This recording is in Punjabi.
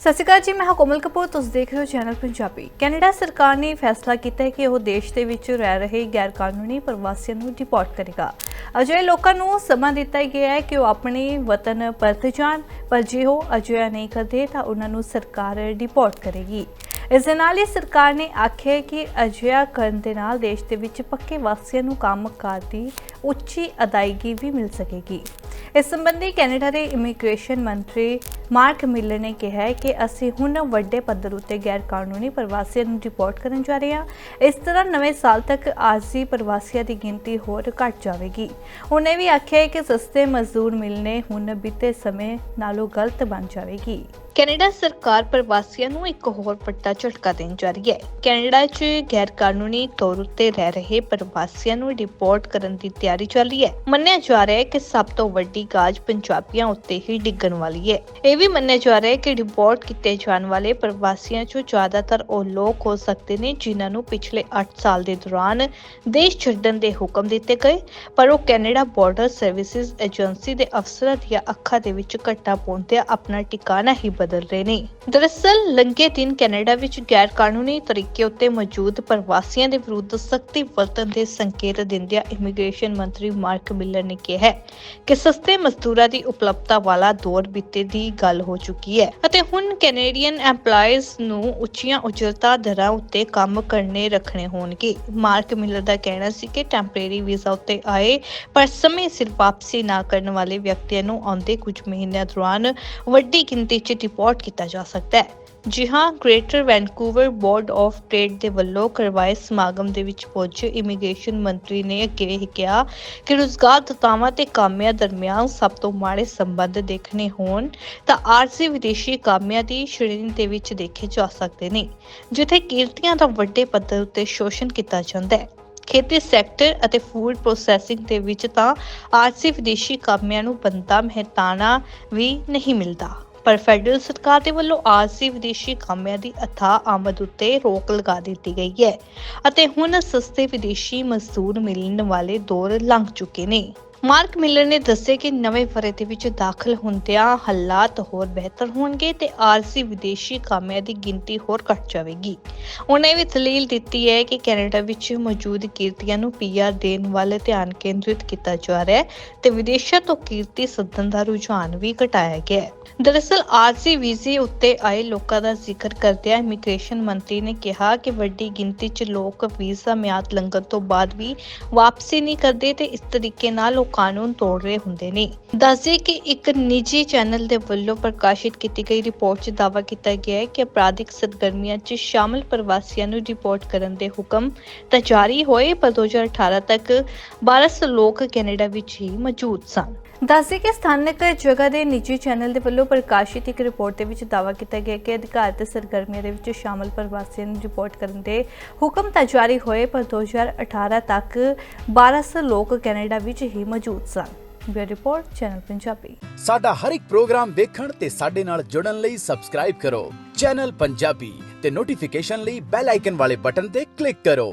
ਸਤਿ ਸ਼੍ਰੀ ਅਕਾਲ ਜੀ, ਮੈਂ ਹਾਂ ਕੋਮਲ ਕਪੂਰ, ਤੁਸੀਂ ਦੇਖ ਰਹੇ ਹੋ ਚੈਨਲ ਪੰਜਾਬੀ। ਕੈਨੇਡਾ ਸਰਕਾਰ ਨੇ ਫੈਸਲਾ ਕੀਤਾ ਹੈ ਕਿ ਉਹ ਦੇਸ਼ ਦੇ ਵਿੱਚ ਰਹਿ ਰਹੇ ਗੈਰ ਕਾਨੂੰਨੀ ਪ੍ਰਵਾਸੀਆਂ ਨੂੰ ਡਿਪੋਰਟ ਕਰੇਗਾ। ਅਜਿਹੇ ਲੋਕਾਂ ਨੂੰ ਸਮਾਂ ਦਿੱਤਾ ਗਿਆ ਹੈ ਕਿ ਉਹ ਆਪਣੇ ਵਤਨ ਪਰਤ ਜਾਣ, ਪਰ ਜੇ ਉਹ ਅਜਿਹਾ ਨਹੀਂ ਕਰਦੇ ਤਾਂ ਉਹਨਾਂ ਨੂੰ ਸਰਕਾਰ ਡਿਪੋਰਟ ਕਰੇਗੀ। ਇਸ ਦੇ ਨਾਲ ਹੀ ਸਰਕਾਰ ਨੇ ਆਖਿਆ ਕਿ ਅਜਿਹਾ ਕਰਨ ਦੇ ਨਾਲ ਦੇਸ਼ ਦੇ ਵਿੱਚ ਪੱਕੇ ਵਾਸੀਆਂ ਨੂੰ ਕੰਮ ਕਾਰ ਦੀ ਉੱਚੀ ਅਦਾਇਗੀ ਵੀ ਮਿਲ ਸਕੇਗੀ। ਇਸ ਸੰਬੰਧੀ ਕੈਨੇਡਾ ਦੇ ਇਮੀਗ੍ਰੇਸ਼ਨ ਮੰਤਰੀ ਮਾਰਕ ਮਿਲਰ ਨੇ ਕਿਹਾ ਹੈ ਕਿ ਅਸੀਂ ਹੁਣ ਵੱਡੇ ਪੱਧਰ ਉੱਤੇ ਗੈਰ ਕਾਨੂੰਨੀ ਪ੍ਰਵਾਸੀਆਂ ਨੂੰ ਰਿਪੋਰਟ ਕਰਨ ਜਾ ਰਹੇ ਹਾਂ। ਇਸ ਤਰ੍ਹਾਂ ਨਵੇਂ ਸਾਲ ਤੱਕ ਆਰਜ਼ੀ ਪ੍ਰਵਾਸੀਆਂ ਦੀ ਗਿਣਤੀ ਹੋਰ ਘਟ ਜਾਵੇਗੀ। ਉਹਨੇ ਵੀ ਆਖਿਆ ਹੈ ਕਿ ਸਸਤੇ ਮਜ਼ਦੂਰ ਮਿਲਣੇ ਹੁਣ ਬੀਤੇ ਸਮੇਂ ਨਾਲੋਂ ਗਲਤ ਬਣ ਜਾਵੇਗੀ। ਕੈਨੇਡਾ ਸਰਕਾਰ ਪ੍ਰਵਾਸੀਆਂ ਨੂੰ ਇੱਕ ਹੋਰ ਵੱਡਾ ਝਟਕਾ ਦੇਣ ਜਾ ਰਹੀ ਹੈ। ਕੈਨੇਡਾ 'ਚ ਗੈਰ ਕਾਨੂੰਨੀ ਤੌਰ ਉੱਤੇ ਰਹਿ ਰਹੇ ਪ੍ਰਵਾਸੀਆਂ ਨੂੰ ਡਿਪੋਰਟ ਕਰਨ ਦੀ ਤਿਆਰੀ ਚੱਲ ਰਹੀ ਹੈ। ਮੰਨਿਆ ਜਾ ਰਿਹਾ ਹੈ ਕਿ ਸਭ ਤੋਂ ਵੱਡੀ ਗਾਜ ਪੰਜਾਬੀਆਂ ਉੱਤੇ ਹੀ ਡਿੱਗਣ ਵਾਲੀ ਹੈ। ਇਹ ਵੀ ਮੰਨਿਆ ਜਾ ਰਿਹਾ ਹੈ ਕਿ ਡਿਪੋਰਟ ਕੀਤੇ ਜਾਣ ਵਾਲੇ ਪ੍ਰਵਾਸੀਆਂ 'ਚੋਂ ਜ਼ਿਆਦਾਤਰ ਉਹ ਲੋਕ ਹੋ ਸਕਦੇ ਨੇ ਜਿਨ੍ਹਾਂ ਨੂੰ ਪਿਛਲੇ 8 ਸਾਲ ਦੇ ਦੌਰਾਨ ਦੇਸ਼ ਛੱਡਣ ਦੇ ਹੁਕਮ ਦਿੱਤੇ ਗਏ, ਪਰ ਉਹ ਕੈਨੇਡਾ ਬਾਰਡਰ ਸਰਵਿਸਿਜ਼ ਏਜੰਸੀ ਦੇ ਅਫਸਰਾਂ ਦੀਆਂ ਅੱਖਾਂ ਦੇ ਵਿੱਚ ਘੱਟਾ ਪਾਉਂਦਿਆਂ ਆਪਣਾ ਟਿਕਾਣਾ ਹੀ ਬਦਲ ਰਹੇ ਨੇ। ਦਰਅਸਲ, ਲੰਘੇ ਦਿਨ ਕੈਨੇਡਾ ਵਿੱਚ ਗੈਰ ਕਾਨੂੰਨੀ ਤਰੀਕੇ ਉੱਤੇ ਮੌਜੂਦ ਪ੍ਰਵਾਸੀਆਂ ਦੇ ਵਿਰੁੱਧ ਸਖਤੀ ਵਰਤਣ ਦੇ ਸੰਕੇਤ ਦਿੰਦਿਆਂ ਇਮੀਗ੍ਰੇਸ਼ਨ ਮੰਤਰੀ ਮਾਰਕ ਮਿਲਰ ਨੇ ਕਿਹਾ ਹੈ ਕਿ ਸਸਤੇ ਮਜ਼ਦੂਰਾਂ ਦੀ ਉਪਲਬਧਤਾ ਵਾਲਾ ਦੌਰ ਬੀਤੇ ਦੀ ਗੱਲ ਹੋ ਚੁੱਕੀ ਹੈ ਅਤੇ ਹੁਣ ਕੈਨੇਡੀਅਨ EMPLOYEES ਨੂੰ ਉੱਚੀਆਂ ਉਜਰਤਾ ਦਰਾਂ ਉੱਤੇ ਕੰਮ ਕਰਨੇ ਰੱਖਣੇ ਹੋਣਗੇ। ਮਾਰਕ ਮਿਲਰ ਦਾ ਕਹਿਣਾ ਸੀ ਕਿ ਟੈਂਪਰੇਰੀ ਵੀਜ਼ਾ ਉੱਤੇ ਆਏ ਪਰ ਸਮੇਂ ਸਿਰ ਵਾਪਸੀ ਨਾ ਕਰਨ ਵਾਲੇ ਵਿਅਕਤੀਆਂ ਨੂੰ ਆਉਂਦੇ ਕੁਝ ਮਹੀਨਿਆਂ ਦੌਰਾਨ ਵੱਡੀ ਗਿਣਤੀ 'ਚ ਡਿਪੋਰਟ ਕੀਤਾ ਜਾ ਸਕਦਾ ਹੈ। ਜੀ ਹਾਂ greater Vancouver board of trade ਦੇ ਵੱਲੋਂ ਕਰਵਾਏ ਸਮਾਗਮ ਦੇ ਵਿੱਚ ਪਹੁੰਚੇ ਇਮੀਗ੍ਰੇਸ਼ਨ ਮੰਤਰੀ ਨੇ ਅੱਗੇ ਇਹ ਕਿਹਾ ਕਿ ਰੁਜ਼ਗਾਰ ਤੇ ਕਾਮਿਆਂ ਦਰਮਿਆਨ ਸਭ ਤੋਂ ਮਾੜੇ ਸੰਬੰਧ ਦੇਖਣੇ ਹੋਣ, ਤਾਂ ਆਰਜ਼ੀ ਵਿਦੇਸ਼ੀ ਕਾਮਿਆਂ ਦੀ ਸ਼੍ਰੇਣੀ ਦੇ ਵਿੱਚ ਦੇਖੇ ਜਾ ਸਕਦੇ ਨੇ, ਜਿੱਥੇ ਕੀਰਤੀਆਂ ਦਾ ਵੱਡੇ ਪੱਧਰ ਉੱਤੇ ਸ਼ੋਸ਼ਣ ਕੀਤਾ ਜਾਂਦਾ ਹੈ। ਖੇਤੀ ਸੈਕਟਰ ਅਤੇ ਫੂਡ ਪ੍ਰੋਸੈਸਿੰਗ ਦੇ ਵਿੱਚ ਤਾਂ ਆਰਜ਼ੀ ਵਿਦੇਸ਼ੀ ਕਾਮਿਆਂ ਨੂੰ ਬੰਦਾ ਮਹਿਤਾਨਾ ਵੀ ਨਹੀਂ ਮਿਲਦਾ। ਪਰ ਫੈਡਰਲ ਸਰਕਾਰ ਦੇ ਵੱਲੋਂ ਆਰਜ਼ੀ ਵਿਦੇਸ਼ੀ ਕਾਮਿਆਂ ਦੀ ਅਥਾਹ ਆਮਦ ਉੱਤੇ ਰੋਕ ਲਗਾ ਦਿੱਤੀ ਗਈ ਹੈ ਅਤੇ ਹੁਣ ਸਸਤੇ ਵਿਦੇਸ਼ੀ ਮਜ਼ਦੂਰ ਮਿਲਣ ਵਾਲੇ ਦੌਰ ਲੰਘ ਚੁੱਕੇ ਨੇ। ਮਾਰਕ ਮਿਲਰ ਨੇ ਦੱਸਿਆ ਕਿ ਨਵੇਂ ਵਰ੍ਹੇ ਦੇ ਵਿੱਚ ਦਾਖਲ ਹੁੰਦਿਆਂ ਹਾਲਾਤ ਹੋਰ ਬਿਹਤਰ ਹੋਣਗੇ ਤੇ ਆਰਜ਼ੀ ਵਿਦੇਸ਼ੀ ਕਾਮਿਆਂ ਦੀ ਗਿਣਤੀ ਹੋਰ ਘਟ ਜਾਵੇਗੀ। ਉਹਨੇ ਵੀ ਦਲੀਲ ਦਿੱਤੀ ਹੈ ਕਿ ਕੈਨੇਡਾ ਵਿੱਚ ਮੌਜੂਦ ਕੀਰਤੀਆਂ ਨੂੰ ਪੀਆਰ ਦੇਣ ਵੱਲ ਧਿਆਨ ਕੇਂਦਰਿਤ ਕੀਤਾ ਜਾ ਰਿਹਾ ਹੈ ਤੇ ਵਿਦੇਸ਼ਾਂ ਤੋਂ ਕੀਰਤੀ ਸੱਦਣ ਦਾ ਰੁਝਾਨ ਵੀ ਘਟਾਇਆ ਗਿਆ ਹੈ। ਦਰਅਸਲ ਆਰਜ਼ੀ ਵੀਜ਼ੇ ਉੱਤੇ ਆਏ ਲੋਕਾਂ ਦਾ ਜ਼ਿਕਰ ਕਰਦਿਆਂ ਇਮੀਗ੍ਰੇਸ਼ਨ ਮੰਤਰੀ ਨੇ ਕਿਹਾ ਕਿ ਵੱਡੀ ਗਿਣਤੀ 'ਚ ਲੋਕ ਵੀਜ਼ਾ ਮਿਆਦ ਲੰਘਣ ਤੋਂ ਬਾਅਦ ਵੀ ਵਾਪਸੀ ਨਹੀਂ ਕਰਦੇ ਤੇ ਇਸ ਤਰੀਕੇ ਨਾਲ ਉਹ ਕਾਨੂੰਨ ਤੋੜ ਰਹੇ ਹੁੰਦੇ ਨੇ। ਦੱਸਦੇ ਕਿ ਇੱਕ ਨਿੱਜੀ ਚੈਨਲ ਦੇ ਵੱਲੋਂ ਪ੍ਰਕਾਸ਼ਿਤ ਕੀਤੀ ਗਈ ਰਿਪੋਰਟ 'ਚ ਦਾਅਵਾ ਕੀਤਾ ਗਿਆ ਹੈ ਕਿ ਅਪਰਾਧਿਕ ਸਰਗਰਮੀਆਂ 'ਚ ਸ਼ਾਮਲ ਪ੍ਰਵਾਸੀਆਂ ਨੂੰ ਰਿਪੋਰਟ ਕਰਨ ਦੇ ਹੁਕਮ ਤਾਂ ਜਾਰੀ ਹੋਏ, ਪਰ 2018 ਤੱਕ 1200 ਲੋਕ ਕੈਨੇਡਾ ਵਿੱਚ ਹੀ ਮੌਜੂਦ ਸਨ। ਦੱਸਦੇ ਕਿ ਸਥਾਨਕ ਜਗ੍ਹਾ ਦੇ ਨਿੱਜੀ ਚੈਨਲ ਦੇ ਵੱਲੋਂ ਪ੍ਰਕਾਸ਼ਿਤ ਇੱਕ ਰਿਪੋਰਟ ਦੇ ਵਿੱਚ ਦਾਅਵਾ ਕੀਤਾ ਗਿਆ ਕਿ ਅਧਿਕਾਰਤ ਸਰਗਰਮੀਆਂ ਦੇ ਵਿੱਚ ਸ਼ਾਮਲ ਪ੍ਰਵਾਸੀਆਂ ਨੂੰ ਰਿਪੋਰਟ ਕਰਨ ਦੇ ਹੁਕਮ ਤਾਂ ਜਾਰੀ ਹੋਏ, ਪਰ 2018 ਤੱਕ 1200 ਲੋਕ ਕੈਨੇਡਾ ਵਿੱਚ ਹੀ ਮੌਜੂਦ ਸਨ। Bureau report, channel Punjabi. ਸਾਡਾ ਹਰ ਇੱਕ ਪ੍ਰੋਗਰਾਮ ਵੇਖਣ ਤੇ ਸਾਡੇ ਨਾਲ ਜੁੜਨ ਲਈ ਸਬਸਕ੍ਰਾਈਬ ਕਰੋ। ਚੈਨਲ ਪੰਜਾਬੀ ਤੇ ਨੋਟੀਫਿਕੇਸ਼ਨ ਲਈ ਬੈਲ ਆਈਕਨ ਵਾਲੇ ਬਟਨ ਤੇ ਕਲਿੱਕ ਕਰੋ।